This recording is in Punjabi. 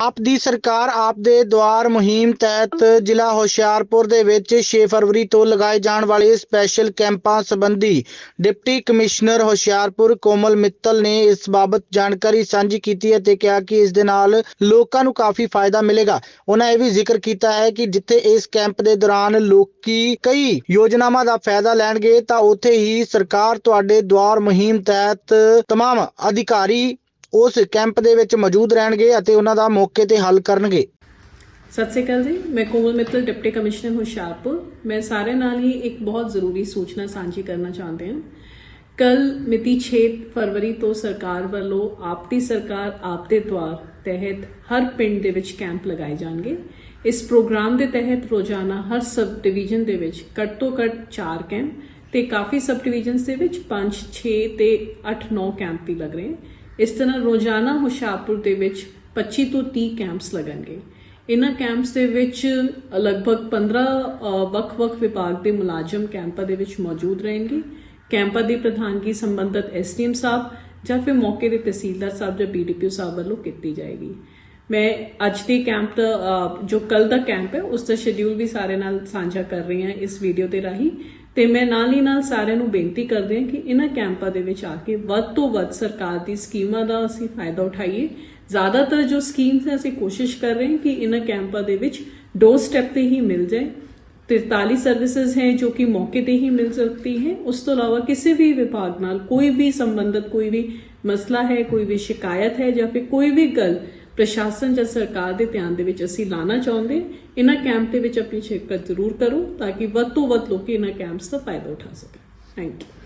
ਆਪ ਦੀ ਸਰਕਾਰ ਆਪ ਦੇ ਦੁਆਰ ਮੁਹਿੰਮ ਤਹਿਤ ਜ਼ਿਲ੍ਹਾ ਹੁਸ਼ਿਆਰਪੁਰ ਦੇ ਵਿੱਚ 6 ਫਰਵਰੀ ਤੋਂ ਲਗਾਏ ਜਾਣ ਵਾਲੇ ਸਪੈਸ਼ਲ ਕੈਂਪਾਂ ਸੰਬੰਧੀ ਡਿਪਟੀ ਕਮਿਸ਼ਨਰ ਹੁਸ਼ਿਆਰਪੁਰ ਕੋਮਲ ਮਿੱਤਲ ਨੇ ਇਸ ਬਾਬਤ ਜਾਣਕਾਰੀ ਸਾਂਝੀ ਕੀਤੀ ਹੈ ਤੇ ਕਿਹਾ ਕਿ ਇਸ ਦੇ ਨਾਲ ਲੋਕਾਂ ਨੂੰ ਕਾਫੀ ਫਾਇਦਾ ਮਿਲੇਗਾ ਉਹਨਾਂ ਇਹ ਵੀ ਜ਼ਿਕਰ ਕੀਤਾ ਹੈ ਕਿ ਜਿੱਥੇ ਇਸ ਕੈਂਪ ਦੇ ਦੌਰਾਨ ਲੋਕੀ ਕਈ ਯੋਜਨਾਵਾਂ ਦਾ ਫਾਇਦਾ ਲੈਣਗੇ ਤਾਂ ਉੱਥੇ ਹੀ ਸਰਕਾਰ ਤੁਹਾਡੇ ਦੁਆਰ ਮੁਹਿੰਮ ਤਹਿਤ तमाम ਅਧਿਕਾਰੀ ਉਸ ਕੈਂਪ ਦੇ ਵਿੱਚ ਮੌਜੂਦ ਰਹਿਣਗੇ ਅਤੇ ਉਹਨਾਂ ਦਾ ਮੌਕੇ ਤੇ ਹੱਲ ਕਰਨਗੇ। ਸਤਿ ਸ਼੍ਰੀ ਅਕਾਲ ਜੀ, ਮੈਂ ਕੋਮਲ ਮਿੱਤਲ, ਡਿਪਟੀ ਕਮਿਸ਼ਨਰ ਹੁਸ਼ਿਆਰਪੁਰ। ਮੈਂ ਸਾਰੇ ਨਾਲ ਹੀ ਇੱਕ ਬਹੁਤ ਜ਼ਰੂਰੀ ਸੂਚਨਾ ਸਾਂਝੀ ਕਰਨਾ ਚਾਹੁੰਦੇ ਹਾਂ। ਕੱਲ ਮਿਤੀ 6 ਫਰਵਰੀ ਤੋਂ ਸਰਕਾਰ ਵੱਲੋਂ ਆਪਦੀ ਸਰਕਾਰ, ਆਪਦੇ ਦੁਆਰ ਤਹਿਤ ਹਰ ਪਿੰਡ ਦੇ ਵਿੱਚ ਕੈਂਪ ਲਗਾਏ ਜਾਣਗੇ। ਇਸ ਪ੍ਰੋਗਰਾਮ ਦੇ ਤਹਿਤ ਰੋਜ਼ਾਨਾ ਹਰ ਸਬ ਡਿਵੀਜ਼ਨ ਦੇ ਵਿੱਚ ਘੱਟ ਤੋਂ ਘੱਟ 4 ਕੈਂਪ ਤੇ ਕਾਫੀ ਸਬ ਡਿਵੀਜ਼ਨਸ ਦੇ ਵਿੱਚ 5 6 ਤੇ 8 9 ਕੈਂਪ ਵੀ ਲੱਗ ਰਹੇ। ਇਸ ਤਰ੍ਹਾਂ ਰੋਜ਼ਾਨਾ ਹੁਸ਼ਿਆਰਪੁਰ ਦੇ ਵਿੱਚ 25 ਤੋਂ 30 ਕੈਂਪਸ ਲੱਗਣਗੇ। ਇਹਨਾਂ ਕੈਂਪਸ ਦੇ ਵਿੱਚ ਲਗਭਗ 15 ਵੱਖ-ਵੱਖ ਵਿਭਾਗ ਦੇ ਮੁਲਾਜ਼ਮ ਕੈਂਪਾਂ ਦੇ ਵਿੱਚ ਮੌਜੂਦ ਰਹਿਣਗੇ। ਕੈਂਪਾਂ ਦੀ ਪ੍ਰਧਾਨਗੀ ਸੰਬੰਧਤ ਐਸਡੀਐਮ ਸਾਹਿਬ ਜਾਂ ਫਿਰ ਮੌਕੇ ਦੇ ਤਹਿਸੀਲਦਾਰ ਸਾਹਿਬ ਜਾਂ ਬੀਡੀਪੀਓ ਸਾਹਿਬ ਵੱਲੋਂ ਕੀਤੀ ਜਾਏਗੀ। ਮੈਂ ਅੱਜ ਦੇ ਕੈਂਪ ਦਾ ਜੋ ਕੱਲ ਦਾ ਕੈਂਪ ਹੈ, ਉਸ ਦਾ ਸ਼ਡਿਊਲ ਵੀ ਸਾਰੇ ਨਾਲ ਸਾਂਝਾ ਕਰ ਰਹੀ ਹਾਂ ਇਸ ਵੀਡੀਓ ਦੇ ਰਾਹੀਂ। ਤੇ ਮੈਂ ਨਾਲ ਹੀ ਨਾਲ ਸਾਰਿਆਂ ਨੂੰ ਬੇਨਤੀ ਕਰਦੇ ਹਾਂ ਕਿ ਇਹਨਾਂ ਕੈਂਪਾਂ ਦੇ ਵਿੱਚ ਆ ਕੇ ਵੱਧ ਤੋਂ ਵੱਧ ਸਰਕਾਰ ਦੀ ਸਕੀਮਾਂ ਦਾ ਅਸੀਂ ਫਾਇਦਾ ਉਠਾਈਏ। ਜ਼ਿਆਦਾਤਰ ਜੋ ਸਕੀਮਸ ਹੈ, ਅਸੀਂ ਕੋਸ਼ਿਸ਼ ਕਰ ਰਹੇ ਹਾਂ ਕਿ ਇਹਨਾਂ ਕੈਂਪਾਂ ਦੇ ਵਿੱਚ ਡੋਰ ਸਟੈਪ ਤੇ ਹੀ ਮਿਲ ਜਾਏ। 43 ਸਰਵਿਸਿਜ਼ ਹੈ ਜੋ ਕਿ ਮੌਕੇ ਤੇ ਹੀ ਮਿਲ ਸਕਦੀ ਹੈ। ਉਸ ਤੋਂ ਇਲਾਵਾ ਕਿਸੇ ਵੀ ਵਿਭਾਗ ਨਾਲ ਕੋਈ ਵੀ ਸੰਬੰਧਿਤ ਕੋਈ ਵੀ ਮਸਲਾ ਹੈ, ਕੋਈ ਵੀ ਸ਼ਿਕਾਇਤ ਹੈ ਜਾਂ ਫਿਰ ਕੋਈ ਵੀ ਗੱਲ ਪ੍ਰਸ਼ਾਸਨ ਜਾਂ ਸਰਕਾਰ ਦੇ ਧਿਆਨ ਦੇ ਵਿੱਚ ਅਸੀਂ ਲਾਣਾ ਚਾਹੁੰਦੇ ਹਾਂ। ਇਹਨਾਂ ਕੈਂਪ ਦੇ ਵਿੱਚ ਆਪਣੀ ਸ਼ਿਰਕਤ ਜ਼ਰੂਰ ਕਰੋ ਤਾਂ ਕਿ ਵੱਧ ਤੋਂ ਵੱਧ ਲੋਕ ਇਹਨਾਂ ਕੈਂਪਸ ਦਾ ਫਾਇਦਾ ਉਠਾ ਸਕਣ ਥੈਂਕ ਯੂ